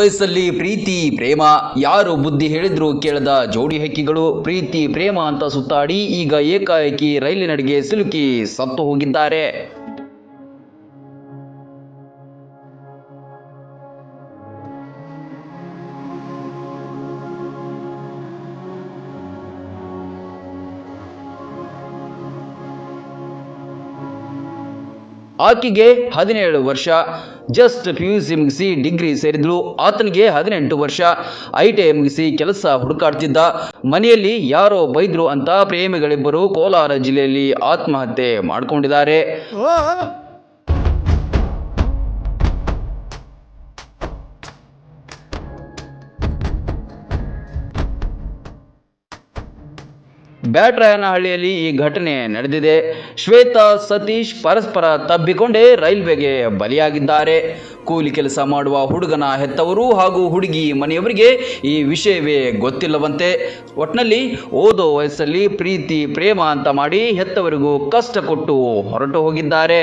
ವಯಸ್ಸಲ್ಲಿ ಪ್ರೀತಿ, ಪ್ರೇಮ, ಯಾರು ಬುದ್ಧಿ ಹೇಳಿದ್ರು ಕೇಳದ ಜೋಡಿ ಹಕ್ಕಿಗಳು, ಪ್ರೀತಿ, ಪ್ರೇಮ ಅಂತ ಸುತ್ತಾಡಿ ಈಗ ಏಕಾಏಕಿ ರೈಲಿನಡಿಗೆ ಸಿಲುಕಿ ಸತ್ತು ಹೋಗಿದ್ದಾರೆ. ಆಕೆಗೆ ಹದಿನೇಳು ವರ್ಷ. ಜಸ್ಟ್ ಪಿ ಯು ಸಿ ಮುಗಿಸಿ ಡಿಗ್ರಿ ಸೇರಿದ್ಳು ಆತನಿಗೆ ಹದಿನೆಂಟು ವರ್ಷ. ಐ ಟಿ ಐ ಮುಗಿಸಿ ಕೆಲಸ ಹುಡುಕಾಡ್ತಿದ್ದ. ಮನೆಯಲ್ಲಿ ಯಾರೋ ಬೈದ್ರು ಅಂತ ಪ್ರೇಮಿಗಳಿಬ್ಬರು ಕೋಲಾರ ಜಿಲ್ಲೆಯಲ್ಲಿ ಆತ್ಮಹತ್ಯೆ ಮಾಡಿಕೊಂಡಿದ್ದಾರೆ. ಬ್ಯಾಟ್ರಾಯನಹಳ್ಳಿಯಲ್ಲಿ ಈ ಘಟನೆ ನಡೆದಿದೆ. ಶ್ವೇತಾ, ಸತೀಶ್ ಪರಸ್ಪರ ತಬ್ಬಿಕೊಂಡೇ ರೈಲ್ವೆಗೆ ಬಲಿಯಾಗಿದ್ದಾರೆ. ಕೂಲಿ ಕೆಲಸ ಮಾಡುವ ಹುಡುಗನ ಹೆತ್ತವರು ಹಾಗೂ ಹುಡುಗಿ ಮನೆಯವರಿಗೆ ಈ ವಿಷಯವೇ ಗೊತ್ತಿಲ್ಲವಂತೆ. ಒಟ್ನಲ್ಲಿ ಓದೋ ವಯಸ್ಸಲ್ಲಿ ಪ್ರೀತಿ, ಪ್ರೇಮ ಅಂತ ಮಾಡಿ ಹೆತ್ತವರಿಗೂ ಕಷ್ಟ ಕೊಟ್ಟು ಹೊರಟು ಹೋಗಿದ್ದಾರೆ.